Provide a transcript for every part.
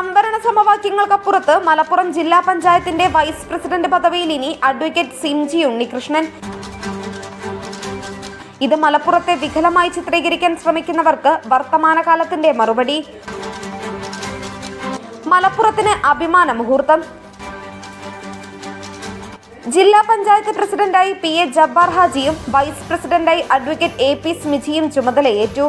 സംവരണ സമവാക്യങ്ങൾക്കപ്പുറത്ത് മലപ്പുറം ജില്ലാ പഞ്ചായത്തിന്റെ വൈസ് പ്രസിഡന്റ് പദവിയിൽ ഇനി അഡ്വക്കേറ്റ് സിംജി ഉണ്ണികൃഷ്ണൻ. ഇത് മലപ്പുറത്തെ വികലമായി ചിത്രീകരിക്കാൻ ശ്രമിക്കുന്നവർക്ക് വർത്തമാനകാലത്തിന്റെ മറുപടി. മലപ്പുറത്തിന് അഭിമാന മുഹൂർത്തം. ജില്ലാ പഞ്ചായത്ത് പ്രസിഡന്റായി പി എ ജബ്ബാർ ഹാജിയും വൈസ് പ്രസിഡന്റായി അഡ്വക്കേറ്റ് എ പി സ്മിജിയും ചുമതലയേറ്റു.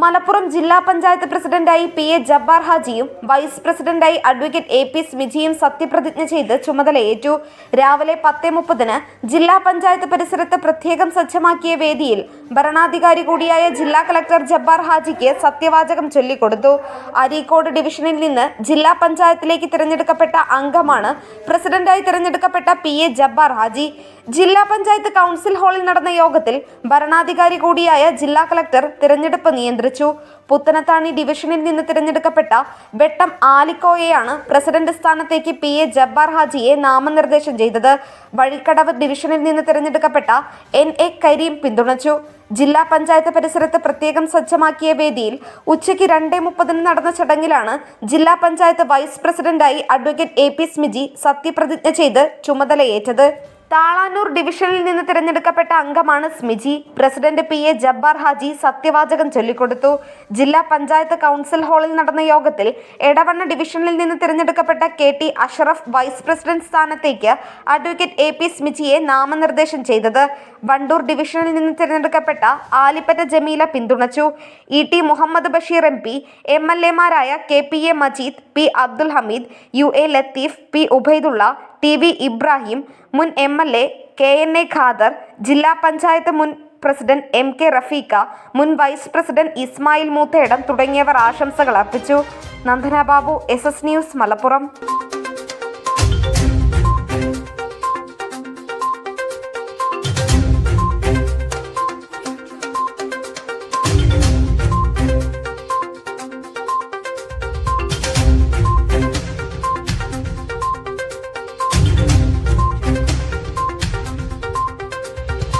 മലപ്പുറം ജില്ലാ പഞ്ചായത്ത് പ്രസിഡന്റായി പി എ ജബ്ബാർ ഹാജിയും വൈസ് പ്രസിഡന്റായി അഡ്വക്കേറ്റ് എ പി സ്മിജിയും സത്യപ്രതിജ്ഞ ചെയ്ത് ചുമതലയേറ്റു രാവിലെ പത്ത് മുപ്പതിന് ജില്ലാ പഞ്ചായത്ത് പരിസരത്ത് പ്രത്യേകം സജ്ജമാക്കിയ വേദിയിൽ ഭരണാധികാരി കൂടിയായ ജില്ലാ കളക്ടർ ജബ്ബാർ ഹാജിക്ക് സത്യവാചകം ചൊല്ലിക്കൊടുത്തു. അരീക്കോട് ഡിവിഷനിൽ നിന്ന് ജില്ലാ പഞ്ചായത്തിലേക്ക് തിരഞ്ഞെടുക്കപ്പെട്ട അംഗമാണ് പ്രസിഡന്റായി തിരഞ്ഞെടുക്കപ്പെട്ട പി എ ജബ്ബാർ ഹാജി. ജില്ലാ പഞ്ചായത്ത് കൗൺസിൽ ഹാളിൽ നടന്ന യോഗത്തിൽ ഭരണാധികാരി കൂടിയായ ജില്ലാ കളക്ടർ തിരഞ്ഞെടുപ്പ് നിയന്ത്രിച്ചു. പുത്തനത്താണി ഡിവിഷനിൽ നിന്ന് തിരഞ്ഞെടുക്കപ്പെട്ട വെട്ടം ആലിക്കോയെയാണ് പ്രസിഡന്റ് സ്ഥാനത്തേക്ക് പി എ ജബ്ബാർ ഹാജിയെ നാമനിർദ്ദേശം ചെയ്തത്. വഴിക്കടവ് ഡിവിഷനിൽ നിന്ന് തിരഞ്ഞെടുക്കപ്പെട്ട എൻ എ കരീം പിന്തുണച്ചു. ജില്ലാ പഞ്ചായത്ത് പരിസരത്ത് പ്രത്യേകം സജ്ജമാക്കിയ വേദിയിൽ ഉച്ചയ്ക്ക് രണ്ടേ മുപ്പതിന് നടന്ന ചടങ്ങിലാണ് ജില്ലാ പഞ്ചായത്ത് വൈസ് പ്രസിഡന്റായി അഡ്വക്കേറ്റ് എ പി സ്മിജി സത്യപ്രതിജ്ഞ ചെയ്ത് ചുമതലയേറ്റത്. താളാനൂർ ഡിവിഷനിൽ നിന്ന് തിരഞ്ഞെടുക്കപ്പെട്ട അംഗമാണ് Smiji. President P A Jabbar Haji സത്യവാചകം ചൊല്ലിക്കൊടുത്തു. ജില്ലാ പഞ്ചായത്ത് കൗൺസിൽ ഹാളിൽ നടന്ന യോഗത്തിൽ എടവണ്ണ ഡിവിഷനിൽ നിന്ന് തിരഞ്ഞെടുക്കപ്പെട്ട K T Ashraf vice president സ്ഥാനത്തേക്ക് അഡ്വക്കേറ്റ് എ പി സ്മിജിയെ നാമനിർദ്ദേശം ചെയ്തത്. വണ്ടൂർ ഡിവിഷനിൽ നിന്ന് തിരഞ്ഞെടുക്കപ്പെട്ട ആലിപ്പറ്റ ജമീല പിന്തുണച്ചു. E T Muhammad Basheer M P M L എമാരായ K P A Majeed P Abdul Hameed U A Latheef P Ubaidulla T V Ibrahim മുൻ M L A K N A Khader ജില്ലാ പഞ്ചായത്ത് മുൻ പ്രസിഡന്റ് എം കെ റഫീഖ മുൻ vice president Ismail Moothedam തുടങ്ങിയവർ ആശംസകൾ അർപ്പിച്ചു. Nandana Babu S S news Malappuram.